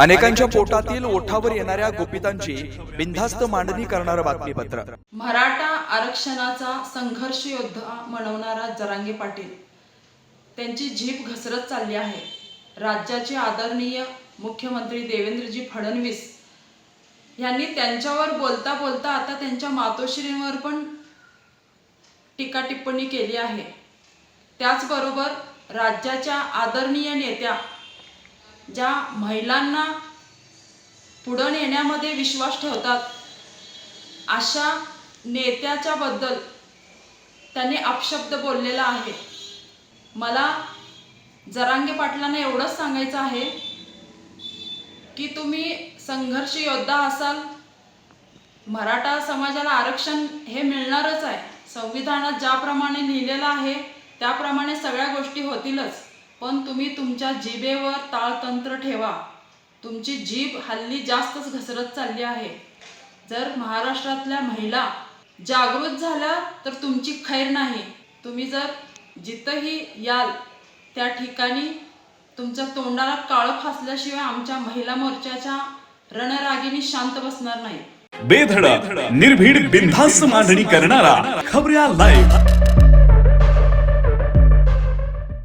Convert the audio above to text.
अनेकांच्या पोटातील ओठावर येणाऱ्या गोपितांची बिनधास्त मांडणी करणारं बातमीपत्र. मराठा आरक्षणाचा संघर्ष योद्धा म्हणवणारा जरांगे पाटील. त्यांची झीप घसरत चालली आहे. राज्याचे आदरणीय मुख्यमंत्री देवेंद्रजी फडणवीस यांनी त्यांच्यावर बोलता बोलता आता त्यांच्या मातोश्रींवर पण टीका टिप्पणी केली आहे. त्याचबरोबर राज्याच्या आदरणीय नेत्या ज्या महिलांना पुढं नेण्यामध्ये विश्वास ठेवतात अशा नेत्याच्याबद्दल त्यांनी अपशब्द बोललेला आहे. मला जरांगे पाटलांना एवढंच सांगायचं आहे की तुम्ही संघर्ष योद्धा असाल मराठा समाजाला आरक्षण हे मिळणारच आहे. संविधानात ज्याप्रमाणे लिहिलेलं आहे त्याप्रमाणे सगळ्या गोष्टी होतीलच. पण तुम्ही तुमच्या जिभेवर ताळतंत्र ठेवा. तुमची जीभ हल्ली जास्तच घसरत चालली आहे. जर महाराष्ट्रातल्या महिला जागृत झाल्या तर तुमची खैर नाही. तुम्ही जर जिथंही याल त्या ठिकाणी तुमच्या तोंडाला काळं फासल्याशिवाय आमच्या महिला मोर्चाच्या रणरागिनी शांत बसणार नाही बेधडक निर्भीड बिनधास्त मांडणी करणारा खबऱ्या लाईव्ह